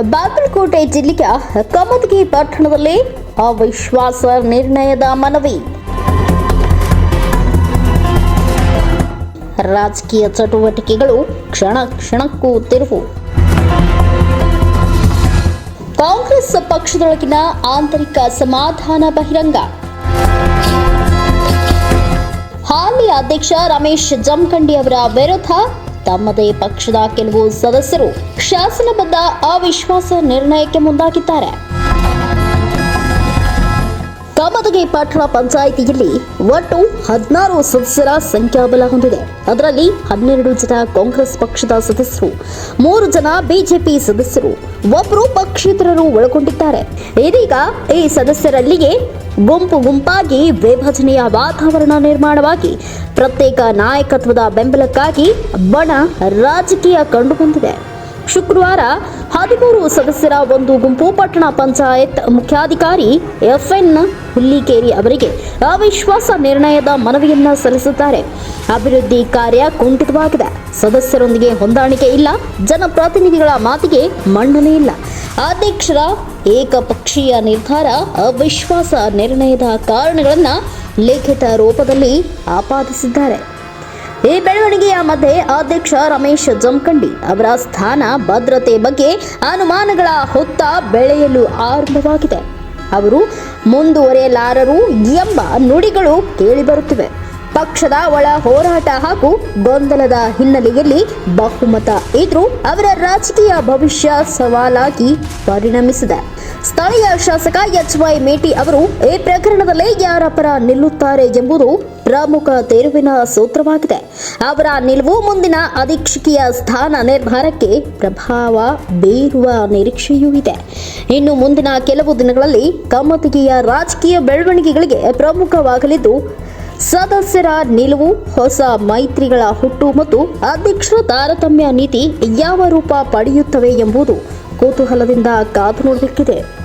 ಬಾಗಲಕೋಟೆ ಜಿಲ್ಲೆಯ ಕಮದಗಿ ಪಟ್ಟಣದಲ್ಲಿ ಅವಿಶ್ವಾಸ ನಿರ್ಣಯದ ಮನವಿ. ರಾಜಕೀಯ ಚಟುವಟಿಕೆಗಳು ಕ್ಷಣ ಕ್ಷಣಕ್ಕೂ ತಿರುವು. ಕಾಂಗ್ರೆಸ್ ಪಕ್ಷದೊಳಗಿನ ಆಂತರಿಕ ಸಮಾಧಾನ ಬಹಿರಂಗ. ಹಾಲಿ ಅಧ್ಯಕ್ಷ ರಮೇಶ್ ಜಮಖಂಡಿ ಅವರ ವಿರುದ್ಧ ತಮ್ಮದೇ ಪಕ್ಷದ ಕೆಲವು ಸದಸ್ಯರು ಶಾಸನಬದ್ಧ ಅವಿಶ್ವಾಸ ನಿರ್ಣಯಕ್ಕೆ ಮುಂದಾಗಿದ್ದಾರೆ. ಕಾಮದಗಿ ಪಟ್ಟಣ ಪಂಚಾಯಿತಿಯಲ್ಲಿ ಒಟ್ಟು ಹದಿನಾರು ಸದಸ್ಯರ ಸಂಖ್ಯಾಬಲ ಹೊಂದಿದೆ. ಅದರಲ್ಲಿ ಹನ್ನೆರಡು ಜನ ಕಾಂಗ್ರೆಸ್ ಪಕ್ಷದ ಸದಸ್ಯರು, ಮೂರು ಜನ ಬಿಜೆಪಿ ಸದಸ್ಯರು ಒಬ್ಬರು ಪಕ್ಷೇತರರು ಒಳಗೊಂಡಿದ್ದಾರೆ. ಇದೀಗ ಈ ಸದಸ್ಯರಲ್ಲಿಯೇ ಗುಂಪು ಗುಂಪಾಗಿ ವಿಭಜನೆಯ ವಾತಾವರಣ ನಿರ್ಮಾಣವಾಗಿ ಪ್ರತ್ಯೇಕ ನಾಯಕತ್ವದ ಬೆಂಬಲಕ್ಕಾಗಿ ಬಣ ರಾಜಕೀಯ ಕಂಡುಬಂದಿದೆ. ಶುಕ್ರವಾರ ಹದಿಮೂರು ಸದಸ್ಯರ ಒಂದು ಗುಂಪು ಪಟ್ಟಣ ಪಂಚಾಯತ್ ಮುಖ್ಯಾಧಿಕಾರಿ ಎಫ್ಎನ್ ಹುಲ್ಲಿಕೇರಿ ಅವರಿಗೆ ಅವಿಶ್ವಾಸ ನಿರ್ಣಯದ ಮನವಿಯನ್ನ ಸಲ್ಲಿಸುತ್ತಾರೆ. ಅಭಿವೃದ್ಧಿ ಕಾರ್ಯ ಕುಂಠಿತವಾಗಿದೆ. ಸದಸ್ಯರೊಂದಿಗೆ ಹೊಂದಾಣಿಕೆ ಇಲ್ಲ. ಜನಪ್ರತಿನಿಧಿಗಳ ಮಾತಿಗೆ ಮನ್ನಣೆ ಇಲ್ಲ. ಅಧ್ಯಕ್ಷರ ಏಕಪಕ್ಷೀಯ ನಿರ್ಧಾರ ಅವಿಶ್ವಾಸ ನಿರ್ಣಯದ ಕಾರಣಗಳನ್ನು ಲಿಖಿತ ರೂಪದಲ್ಲಿ ಆಪಾದಿಸಿದ್ದಾರೆ. ಈ ಬೆಳವಣಿಗೆಯ ಮಧ್ಯೆ ಅಧ್ಯಕ್ಷ ರಮೇಶ್ ಜಮಖಂಡಿ ಅವರ ಸ್ಥಾನ ಭದ್ರತೆ ಬಗ್ಗೆ ಅನುಮಾನಗಳ ಹೊತ್ತ ಬೆಳೆಯಲು ಆರಂಭವಾಗಿದೆ. ಅವರು ಮುಂದುವರೆಯಲಾರರು ಎಂಬ ನುಡಿಗಳು ಕೇಳಿಬರುತ್ತಿವೆ ಪಕ್ಷದ ಒಳ ಹೋರಾಟ ಹಾಗೂ ಗೊಂದಲದ ಹಿನ್ನೆಲೆಯಲ್ಲಿ ಬಹುಮತ ಇದ್ರೂ ಅವರ ರಾಜಕೀಯ ಭವಿಷ್ಯ ಸವಾಲಾಗಿ ಪರಿಣಮಿಸಿದೆ. ಸ್ಥಳೀಯ ಶಾಸಕ ಎಚ್ ವೈ ಮೇಟಿ ಅವರು, ಈ ಪ್ರಕರಣದಲ್ಲಿ ಯಾರ ಪರ ನಿಲ್ಲುತ್ತಾರೆ ಎಂಬುದು ಪ್ರಮುಖ ತೆರುವಿನ ಸೂತ್ರವಾಗಿದೆ. ಅವರ ನಿಲುವು ಮುಂದಿನ ಅಧೀಕ್ಷಕೀಯ ಸ್ಥಾನ ನಿರ್ಧಾರಕ್ಕೆ ಪ್ರಭಾವ ಬೀರುವ ನಿರೀಕ್ಷೆಯೂ ಇದೆ. ಇನ್ನು ಮುಂದಿನ ಕೆಲವು ದಿನಗಳಲ್ಲಿ ಕಮ್ಮತಿಗೆಯ ರಾಜಕೀಯ ಬೆಳವಣಿಗೆಗಳಿಗೆ ಪ್ರಮುಖವಾಗಲಿದ್ದು ಸದಸ್ಯರ ನಿಲುವು, ಹೊಸ ಮೈತ್ರಿಗಳ ಹುಟ್ಟು ಮತ್ತು ಅಧ್ಯಕ್ಷರ ತಾರತಮ್ಯ ನೀತಿ ಯಾವ ರೂಪ ಪಡೆಯುತ್ತವೆ ಎಂಬುದು ಕುತೂಹಲದಿಂದ ಕಾದು ನೋಡಬೇಕಿದೆ